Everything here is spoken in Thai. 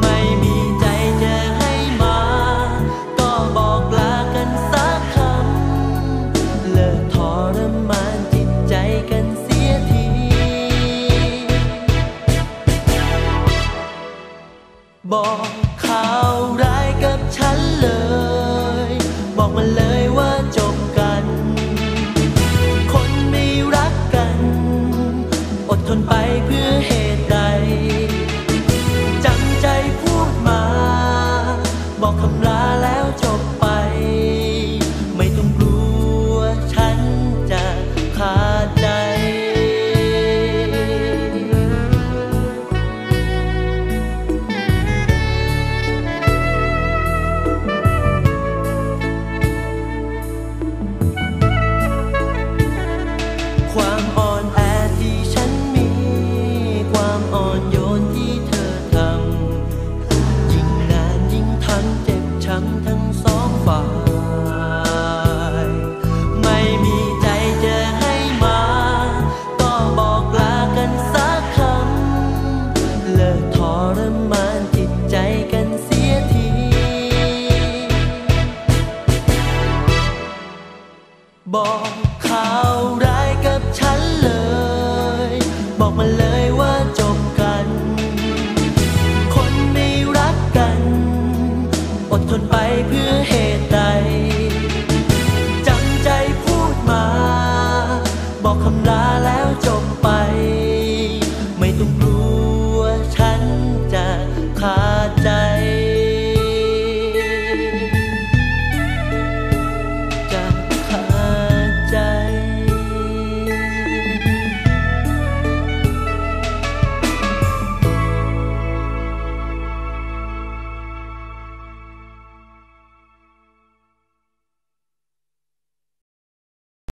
ไม่มีใจจะให้มา ก็บอกลากันสักคำ เลิกทรมานจิตใจกันเสียที บอกข่าวร้ายกับฉันเลย บอกมัเลยว่าจบกันคนไม่รักกัน อดทนไปเพื่อ บอกคำลาแล้วจบไป บอกข่าวร้ายกับฉันเลย บอกมาเลยว่าจบกัน คนไม่รักกัน อดทนไปเพื่อ